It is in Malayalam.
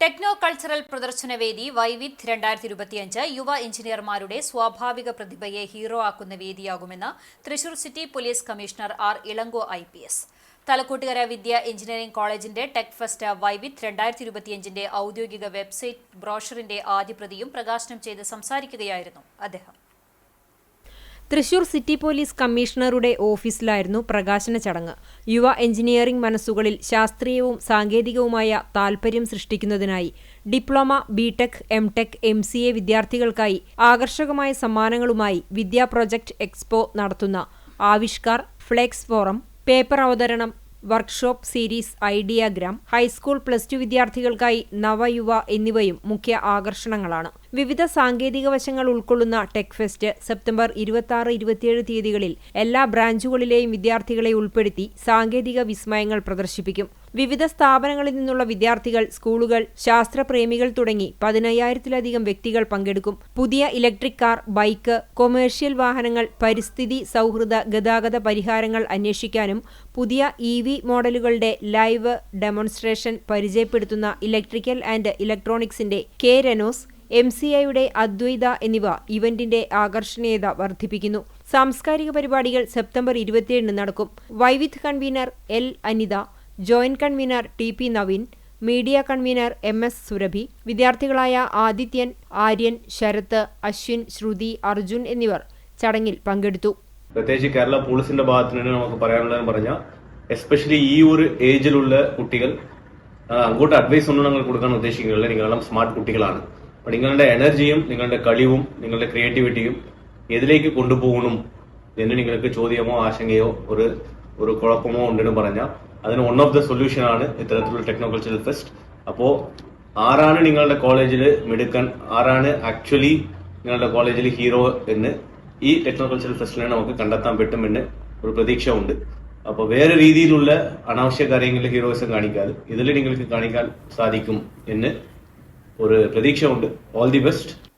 ടെക്നോ കൾച്ചറൽ പ്രദർശനവേദി വൈവിധ് രണ്ടായിരത്തി ഇരുപത്തിയഞ്ച് യുവ എഞ്ചിനീയർമാരുടെ സ്വാഭാവിക പ്രതിഭയെ ഹീറോ ആക്കുന്ന വേദിയാകുമെന്ന് Thrissur city police commissioner R Ilango I P S. Thalakottukara Vidya engineering കോളേജിന്റെ ടെക് ഫെസ്റ്റ് വൈവിധ് രണ്ടായിരത്തി ഇരുപത്തിയഞ്ചിന്റെ ഔദ്യോഗിക വെബ്സൈറ്റ് ബ്രോഷറിന്റെ ആദ്യപ്രതിയും പ്രകാശനം ചെയ്ത് സംസാരിക്കുകയായിരുന്നു അദ്ദേഹം. തൃശൂർ സിറ്റി പോലീസ് കമ്മീഷണറുടെ ഓഫീസിലായിരുന്നു പ്രകാശന ചടങ്ങ്. യുവ എഞ്ചിനീയറിംഗ് മനസ്സുകളിൽ ശാസ്ത്രീയവും സാങ്കേതികവുമായ താൽപര്യം സൃഷ്ടിക്കുന്നതിനായി diploma BTech MTech M C A വിദ്യാർത്ഥികൾക്കായി ആകർഷകമായ സമ്മാനങ്ങളുമായി വിദ്യാ പ്രൊജക്ട് എക്സ്പോ നടത്തുന്ന ആവിഷ്കാർ ഫ്ലെക്സ് ഫോറം പേപ്പർ അവതരണം workshop series ideagram high school plus two വിദ്യാർത്ഥികൾക്കായി നവയുവ എന്നിവയും മുഖ്യ ആകർഷണങ്ങളാണ്. വിവിധ സാങ്കേതിക വശങ്ങൾ ഉൾക്കൊള്ളുന്ന ടെക് ഫെസ്റ്റ് സെപ്റ്റംബർ ഇരുപത്തി ആറ് ഇരുപത്തിയേഴ് തീയതികളിൽ എല്ലാ ബ്രാഞ്ചുകളിലെയും വിദ്യാർത്ഥികളെ ഉൾപ്പെടുത്തി സാങ്കേതിക വിസ്മയങ്ങൾ പ്രദർശിപ്പിക്കും. വിവിധ സ്ഥാപനങ്ങളിൽ നിന്നുള്ള വിദ്യാർത്ഥികൾ സ്കൂളുകൾ ശാസ്ത്രപ്രേമികൾ തുടങ്ങി പതിനയ്യായിരത്തിലധികം വ്യക്തികൾ പങ്കെടുക്കും. പുതിയ ഇലക്ട്രിക് കാർ ബൈക്ക് കൊമേഴ്ഷ്യൽ വാഹനങ്ങൾ പരിസ്ഥിതി സൗഹൃദ ഗതാഗത പരിഹാരങ്ങൾ അന്വേഷിക്കാനും പുതിയ ഇ മോഡലുകളുടെ ലൈവ് ഡെമോൺസ്ട്രേഷൻ പരിചയപ്പെടുത്തുന്ന ഇലക്ട്രിക്കൽ ആൻഡ് ഇലക്ട്രോണിക്സിന്റെ കെ. റെനോസ് എം സി ഐയുടെ അദ്വൈത എന്നിവ ഇവന്റിന്റെ ആകർഷണീയത വർദ്ധിപ്പിക്കുന്നു. സാംസ്കാരിക പരിപാടികൾ സെപ്റ്റംബർ ഇരുപത്തിയേഴിന് നടക്കും. വൈവിധ്യ convener L Anitha joint convener T P Naveen media convener M S Surabhi വിദ്യാർത്ഥികളായ Adithyan Aryan Sarath Ashwin ശ്രുതി അർജുൻ എന്നിവർ ചടങ്ങിൽ പങ്കെടുത്തു. പ്രത്യേകിച്ച് കേരള പോലീസിന്റെ ഭാഗത്ത് നിന്ന് നമുക്ക് പറയാനുള്ളതെന്ന് പറഞ്ഞാൽ എസ്പെഷ്യലി ഈ ഒരു ഏജിലുള്ള കുട്ടികൾ അങ്ങോട്ട് അഡ്വൈസ് ഒന്നും ഞങ്ങൾ കൊടുക്കാൻ ഉദ്ദേശിക്കുന്നില്ല. നിങ്ങളെല്ലാം സ്മാർട്ട് കുട്ടികളാണ്. അപ്പൊ നിങ്ങളുടെ എനർജിയും നിങ്ങളുടെ കഴിവും നിങ്ങളുടെ ക്രിയേറ്റിവിറ്റിയും എതിലേക്ക് കൊണ്ടുപോകണം എന്ന് നിങ്ങൾക്ക് ചോദ്യമോ ആശങ്കയോ ഒരു ഒരു കുഴപ്പമോ ഉണ്ടെന്ന് പറഞ്ഞാൽ അതിന് വൺ ഓഫ് ദ സൊല്യൂഷൻ ആണ് ഇത്തരത്തിലുള്ള ടെക്നോകൾച്ചറൽ ഫെസ്റ്റ് അപ്പോ ആരാണ് നിങ്ങളുടെ കോളേജിൽ മിടുക്കൻ? ആരാണ് ആക്ച്വലി നിങ്ങളുടെ കോളേജിൽ ഹീറോ എന്ന് ഈ ടെക്നോകൾച്ചറൽ ഫെസ്റ്റിനെ നമുക്ക് കണ്ടെത്താൻ പറ്റുമെന്ന് ഒരു പ്രതീക്ഷ ഉണ്ട് അപ്പോൾ വേറെ രീതിയിലുള്ള അനാവശ്യ കാര്യങ്ങളിൽ ഹീറോയിസം കാണിക്കാതെ ഇതിൽ നിങ്ങൾക്ക് കാണിക്കാൻ സാധിക്കും എന്ന് ഒരു പ്രതീക്ഷ ഉണ്ട് ഓൾ ദി ബെസ്റ്റ്